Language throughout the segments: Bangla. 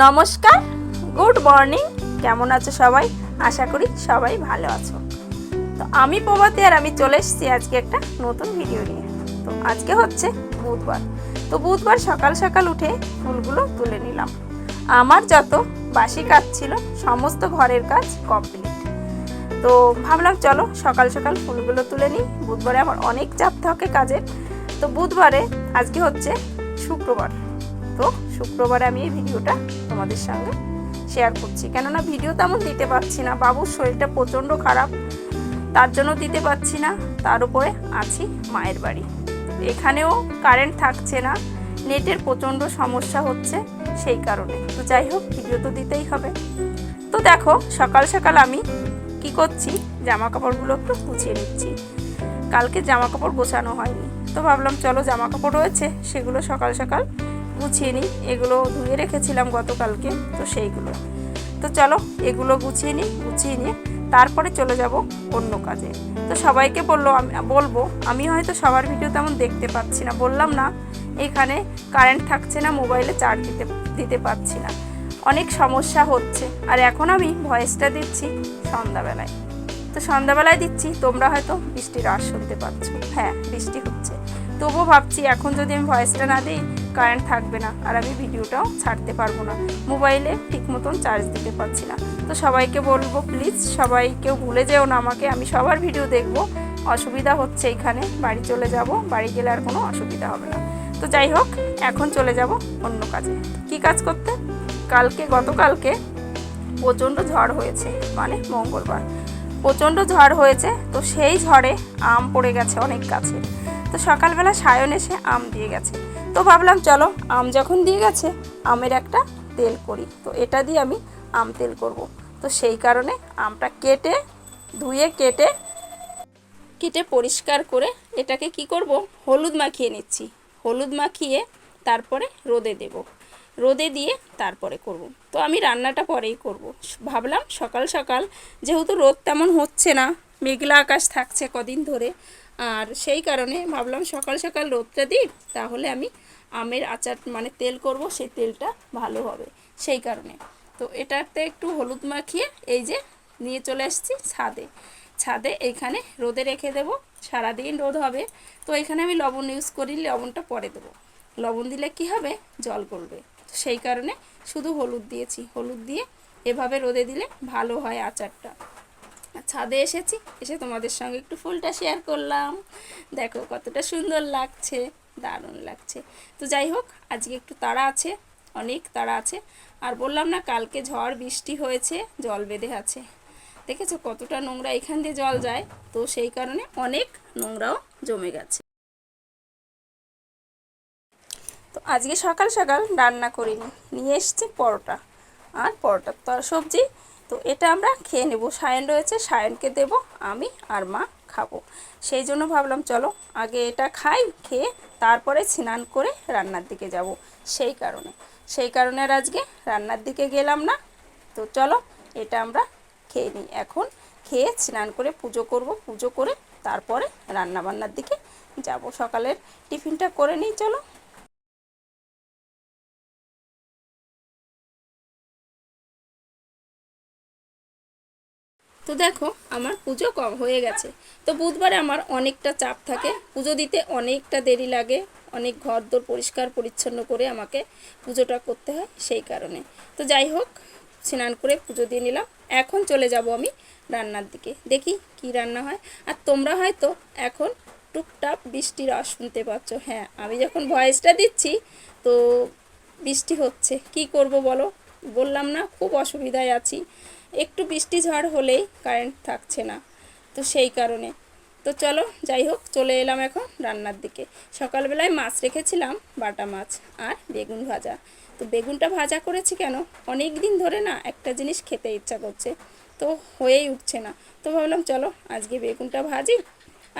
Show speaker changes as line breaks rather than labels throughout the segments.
নমস্কার, গুড মর্নিং। কেমন আছো সবাই? আশা করি সবাই ভালো আছো। তো আমি প্রভাতী আর আমি চলে এসেছি আজকে একটা নতুন ভিডিও নিয়ে। তো আজকে হচ্ছে বুধবার। তো বুধবার সকাল সকাল উঠে ফুলগুলো তুলে নিলাম। আমার যত বাসি কাজ ছিল, সমস্ত ঘরের কাজ কমপ্লিট তো ভাবলাম চলো সকাল সকাল ফুলগুলো তুলে নিই। বুধবারে আমার অনেক চাপ থাকে কাজের। তো বুধবারে আজকে হচ্ছে শুক্রবার। তো শুক্রবারে আমি এই ভিডিওটা তোমাদের সঙ্গে শেয়ার করছি। কেননা ভিডিও তেমন দিতে পারছি না। বাবুর শরীরটা প্রচণ্ড খারাপ। তার জন্য দিতে পারছি না। তার উপরে আছি মায়ের বাড়ি। এখানেও কারেন্ট থাকছে না। নেটের প্রচণ্ড সমস্যা হচ্ছে সেই কারণে। তো যাই হোক ভিডিও তো দিতেই হবে। তো দেখো, সকাল সকাল আমি কি করছি? জামা কাপড়গুলো একটু গুছিয়ে নিচ্ছি। কালকে জামা কাপড় গোছানো হয়নি। তো ভাবলাম, চলো জামা কাপড় রয়েছে, সেগুলো সকাল সকাল গুছিয়ে নিই। এগুলো ধুয়ে রেখেছিলাম গতকালকে, তো সেইগুলো। তো চলো, এগুলো গুছিয়ে নিই, গুছিয়ে নিয়ে তারপরে চলে যাব অন্য কাজে। তো সবাইকে বলল আমি, বলব, আমি হয়তো সবার ভিডিও তেমন দেখতে পাচ্ছি না। বললাম না, এখানে কারেন্ট থাকছে না মোবাইলে চার্জ দিতে দিতে পারছি না। অনেক সমস্যা হচ্ছে। আর এখন আমি ভয়েসটা দিচ্ছি সন্ধ্যাবেলায়। তো সন্ধ্যাবেলায় দিচ্ছি, তোমরা হয়তো বৃষ্টির আওয়াজ শুনতে পাচ্ছ। হ্যাঁ বৃষ্টি হচ্ছে। তবুও ভাবছি, এখন যদি আমি ভয়েসটা না দিই কারেন্ট থাকবে না আর আমি ভিডিওটাও ছাড়তে পারব না। মোবাইলে ঠিক মতন চার্জ দিতে পারছি না। তো সবাইকে বলব প্লিজ সবাই কেউ ভুলে যেও না আমাকে, আমি সবার ভিডিও দেখব। অসুবিধা হচ্ছে এখানে, বাড়ি চলে যাব, বাড়ি গেলে আর কোনো অসুবিধা হবে না। তো যাই হোক, এখন চলে যাব অন্য কাজে। কি কাজ করতে? কালকে, গতকালকে প্রচণ্ড ঝড় হয়েছে মানে মঙ্গলবার। প্রচণ্ড ঝড় হয়েছে, তো সেই ঝড়ে আম পড়ে গেছে অনেক গাছে। তো সকালবেলা সায়ন এসে আম দিয়ে গেছে। তো ভাবলাম, চলো, আম যখন দিয়ে গেছে, আমের একটা তেল করি। তো এটা দিয়ে আমি আম তেল করব। তো সেই কারণে আমটা কেটে, ধুয়ে, কেটে কেটে পরিষ্কার করে এটাকে কি করব, হলুদ মাখিয়ে নিচ্ছি। হলুদ মাখিয়ে তারপরে রোদে দেব। রোদে দিয়ে তারপরে করব। তো আমি রান্নাটা পরেই করব। ভাবলাম সকাল সকাল, যেহেতু রোদ তেমন হচ্ছে না, মেঘলা আকাশ থাকছে কদিন ধরে, আর সেই কারণে ভাবলাম সকাল সকাল রোদটা দিই, তাহলে আমি আমের আচার মানে তেল করব, সেই তেলটা ভালো হবে, সেই কারণে। তো এটাতে একটু হলুদ মাখিয়ে এই যে নিয়ে চলে এসেছি ছাদে। ছাদে এইখানে রোদে রেখে দেব, সারাদিন রোদ হবে। তো এখানে আমি লবণ ইউজ করি, লবণটা পরে দেবো। লবণ দিলে কি হবে? জল তো সেই কারণে শুধু হলুদ দিয়েছি। হলুদ দিয়ে এভাবে রোদে দিলে ভালো হয় আচারটা। ছাদে এসেছি, এসে তোমাদের সঙ্গে একটু ফুলটা শেয়ার করলাম। দেখো কতটা সুন্দর লাগছে। দারুণ লাগছে। তো যাই হোক, আজকে একটু তাড়া আছে, অনেক তাড়া আছে। আর বললাম না, কালকে ঝড়, বৃষ্টি হয়েছে, জল বেঁধে আছে। দেখেছ কতটা নোংরা এখান দিয়ে জল যায়? তো সেই কারণে অনেক নোংরাও জমে গেছে। তো আজকে সকাল সকাল রান্না করিনি, নিয়ে এসেছি পরোটা। আর পরোটার তো সবজি। তো এটা আমরা খেয়ে নেব। সায়ন রয়েছে, সায়নকে দেব, আমি আর মা। খাব। সেই জন্য ভাবলাম, চলো আগে এটা খাই, খেয়ে তারপরে স্নান করে রান্নার দিকে যাব। সেই কারণে। সেই কারণে আর আজকে রান্নার দিকে গেলাম না। তো চলো এটা আমরা খেয়ে নিই। এখন খেয়ে স্নান করে পুজো করব। পুজো করে তারপরে রান্নাবান্নার দিকে যাব। সকালের টিফিনটা করে নিই, চলো। তো দেখো, আমার পুজো কম হয়ে গেছে। তো বুধবারে আমার অনেকটা চাপ থাকে। পুজো দিতে অনেকটা দেরি লাগে। অনেক ঘর দোর পরিষ্কার পরিচ্ছন্ন করে আমাকে পুজোটা করতে হয় সেই কারণে। তো যাই হোক, স্নান করে পুজো দিয়ে নিলাম। এখন চলে যাব আমি রান্নার দিকে। দেখি কি রান্না হয়। আর তোমরা হয়তো এখন টুকটাক বৃষ্টির আওয়াজ শুনতে পাচ্ছ। হ্যাঁ আমি যখন ভয়েসটা দিচ্ছি, তো বৃষ্টি হচ্ছে। কি করব বলো? বললাম না, খুব অসুবিধায় আছি। একটু বৃষ্টি ঝড় হলেই কারেন্ট থাকছে না, তো সেই কারণে। তো চলো, যাই হোক, চলে এলাম এখন রান্নার দিকে। সকালবেলায় মাছ রেখেছিলাম, বাটা মাছ আর বেগুন ভাজা। তো বেগুনটা ভাজা করেছি কেন? অনেক দিন ধরে না একটা জিনিস খেতে ইচ্ছা করছে, তো হয়েই উঠছে না। তো ভাবলাম, চলো, আজকে বেগুনটা ভাজি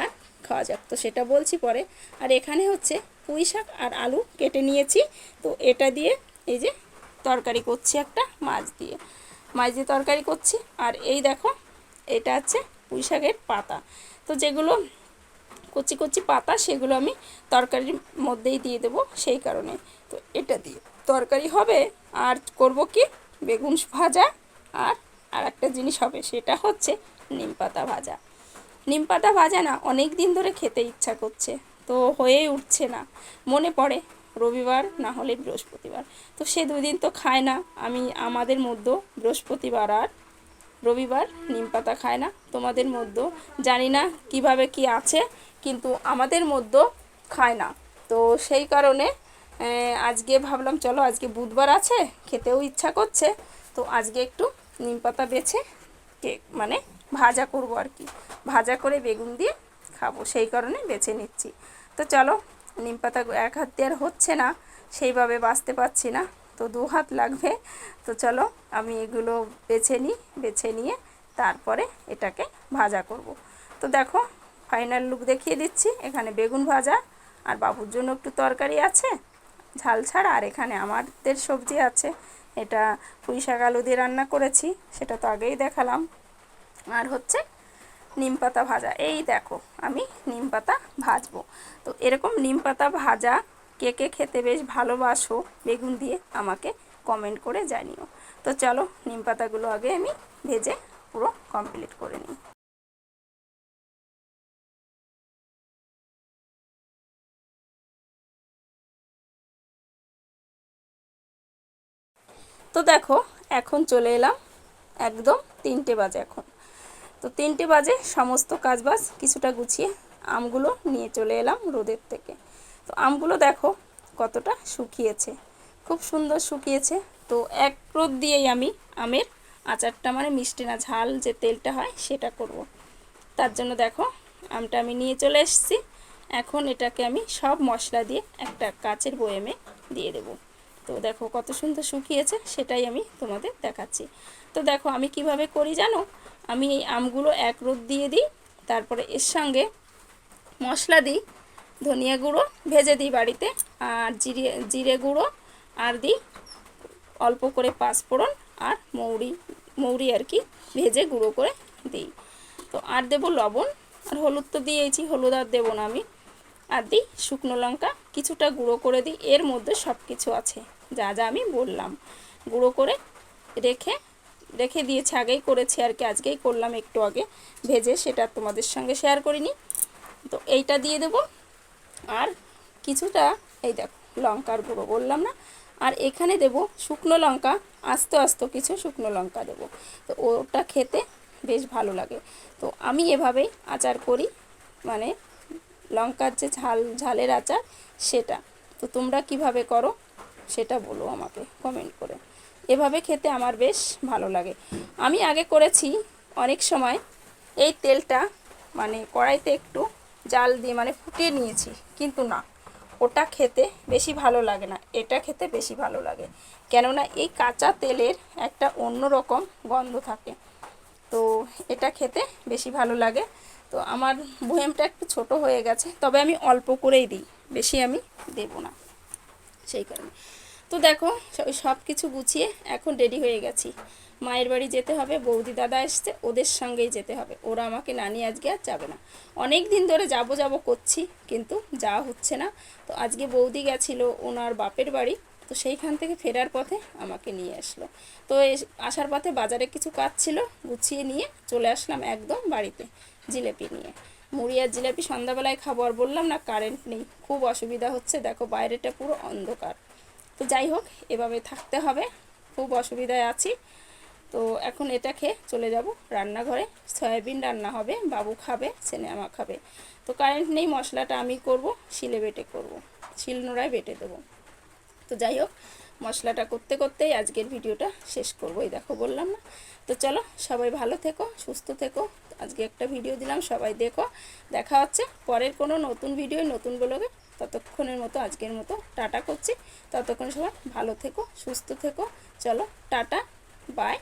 আর খাওয়া যাক। তো সেটা বলছি পরে। আর এখানে হচ্ছে পুঁই শাক আর আলু কেটে নিয়েছি। তো এটা দিয়ে এই যে তরকারি করছি একটা মাছ দিয়ে। দিয়ে তরকারি করছি। আর এই দেখো, এটা হচ্ছে পুঁই শাকের পাতা। তো যেগুলো কচি কচি পাতা, সেগুলো আমি তরকারির মধ্যেই দিয়ে দেবো সেই কারণে। তো এটা দিয়ে তরকারি হবে, আর করব কি? বেগুন ভাজা, আর আর একটা জিনিস হবে, সেটা হচ্ছে নিম পাতা ভাজা। নিম পাতা ভাজা না, অনেক দিন ধরে খেতে ইচ্ছা করছে, তো হয়েই উঠছে না। মনে পড়ে রবিবার, না হলে বৃহস্পতিবার। তো সে দুদিন তো খায় না। আমি, আমাদের মধ্যে বৃহস্পতিবার আর রবিবার নিম পাতা খায় না। তোমাদের মধ্যে জানি না কীভাবে কি আছে, কিন্তু আমাদের মধ্যে খায় না। তো সেই কারণে আজকে ভাবলাম, চলো আজকে বুধবার আছে, খেতেও ইচ্ছা করছে। তো আজকে একটু নিম পাতা বেছে কেক মানে ভাজা করব আর কি। ভাজা করে বেগুন দিয়ে খাব। সেই কারণে বেছে নিচ্ছি। তো চলো নিম পাতা এক হাত দিয়ে আর হচ্ছে না, সেইভাবে বাঁচতে পারছি না। তো দু হাত লাগবে। তো চলো, আমি এগুলো বেছে নিই, বেছে নিয়ে তারপরে এটাকে ভাজা করব। তো দেখো ফাইনাল লুক দেখিয়ে দিচ্ছি। এখানে বেগুন ভাজা, আর বাবুর জন্য একটু তরকারি আছে, ঝাল ছাড়া, আর এখানে আমাদের সবজি আছে। এটা পুঁই শাক আলু দিয়ে রান্না করেছি, সেটা তো আগেই দেখালাম। আর হচ্ছে নিম পাতা ভাজা। এই দেখো, আমি নিম পাতা ভাজবো। তো এরকম নিম পাতা ভাজা, কে কে খেতে বেশ ভালোবাসো, বেগুন দিয়ে আমাকে কমেন্ট করে জানিও। তো চলো নিম পাতাগুলো আগে আমি ভেজে পুরো কমপ্লিট করে নিই। তো দেখো, এখন চলে এলাম একদম তিনটে বাজে এখন। তো তিনটে বাজে, সমস্ত কাজবাজ কিছুটা গুছিয়ে আমগুলো নিয়ে চলে এলাম রোদের থেকে। তো আমগুলো দেখো কতটা শুকিয়েছে, খুব সুন্দর শুকিয়েছে। তো এক রোদ দিয়েই আমি আমের আচারটা মানে মিষ্টি না, ঝাল যে তেলটা হয় সেটা করব। তার জন্য দেখো আমটা আমি নিয়ে চলে এসেছি। এখন এটাকে আমি সব মশলা দিয়ে একটা কাচের বয়েমে দিয়ে দেবো। তো দেখো কত সুন্দর শুকিয়েছে, সেটাই আমি তোমাদের দেখাচ্ছি। তো দেখো আমি কীভাবে করি জানো? আমি এই আমগুলো এক রোদ দিয়ে দিই, তারপরে এর সঙ্গে মশলা দিই, ধনিয়া গুঁড়ো ভেজে দিই বাড়িতে, আর জিরে জিরে গুঁড়ো, আর দিই অল্প করে পাঁচফোড়ন আর মৌরি মৌরি আর কি ভেজে গুঁড়ো করে দিই। তো আর দেবো লবণ, আর হলুদ তো দিয়েছি হলুদ আর দেবো না আমি। আর দিই শুকনো লঙ্কা, কিছুটা গুঁড়ো করে দিই, এর মধ্যে সব কিছু আছে, যা যা আমি বললাম। গুঁড়ো করে রেখে রেখে দিয়েছি, আগেই করেছি আর কি, আজকেই করলাম একটু আগে ভেজে, সেটা তোমাদের সঙ্গে শেয়ার করিনি। তো এইটা দিয়ে দেব। আর কিছুটা, এই দেখো, লঙ্কার গুঁড়ো বললাম না। আর এখানে দেব শুকনো লঙ্কা, আস্তে আস্তে কিছু শুকনো লঙ্কা দেব। তো ওটা খেতে বেশ ভালো লাগে। তো আমি এভাবেই আচার করি মানে লঙ্কার যে ঝাল, ঝালের আচার, সেটা। তো তোমরা কীভাবে করো, সেটা বলো আমাকে কমেন্ট করে। এভাবে খেতে আমার বেশ ভালো লাগে। আমি আগে করেছি অনেক সময়। এই তেলটা মানে কড়াইতে একটু জাল দিয়ে মানে ফুটিয়ে নিয়েছি, কিন্তু না। ওটা খেতে বেশি ভালো লাগে না, এটা খেতে বেশি ভালো লাগে। কেননা এই কাঁচা তেলের একটা অন্য রকম গন্ধ থাকে। তো এটা খেতে বেশি ভালো লাগে। তো আমার বয়েমটা একটু ছোট হয়ে গেছে, তবে আমি অল্প করেই দিই, বেশি আমি দেব না। সেই কারণে। তো দেখো সব কিছু গুছিয়ে এখন রেডি হয়ে গেছি। মায়ের বাড়ি যেতে হবে, বৌদি দাদা এসছে, ওদের সঙ্গেই যেতে হবে। ওরা আমাকে নানি আজকে আর যাবে না। অনেক দিন ধরে যাব যাব করছি, কিন্তু যাওয়া হচ্ছে না। তো আজকে বৌদি গেছিল ওনার বাপের বাড়ি, তো সেইখান থেকে ফেরার পথে আমাকে নিয়ে আসলো। তো আসার পথে বাজারে কিছু কাজ ছিল, গুছিয়ে নিয়ে চলে আসলাম একদম বাড়িতে, জিলেপি নিয়ে। মুড়ি আর জিলাপি সন্ধ্যাবেলায় খাব আর বললাম না কারেন্ট নেই। খুব অসুবিধা হচ্ছে, দেখো বাইরেটা পুরো অন্ধকার। তো যাই হোক, এভাবে থাকতে হবে। খুব অসুবিধায় আছি। তো এখন এটা খেয়ে চলে যাব রান্নাঘরে। সয়াবিন রান্না হবে, বাবু খাবে, সিনেমা খাবে। তো কারেন্ট নেই, মশলাটা আমি করব, শিলে বেটে করব। শিল নোড়ায় বেটে দেবো। তো যাই হোক, মশলাটা করতে করতেই আজকের ভিডিওটা শেষ করব। এই দেখো বললাম না। তো চলো, সবাই ভালো থেকো, সুস্থ থেকো। আজকে একটা ভিডিও দিলাম, সবাই দেখো। দেখা হচ্ছে পরের কোনো নতুন ভিডিও, নতুন ব্লগে। ততক্ষণের মতো, আজকের মতো টাটা করছি। ততক্ষণ সবাই ভালো থেকো, সুস্থ থেকো। চলো, টাটা, বাই।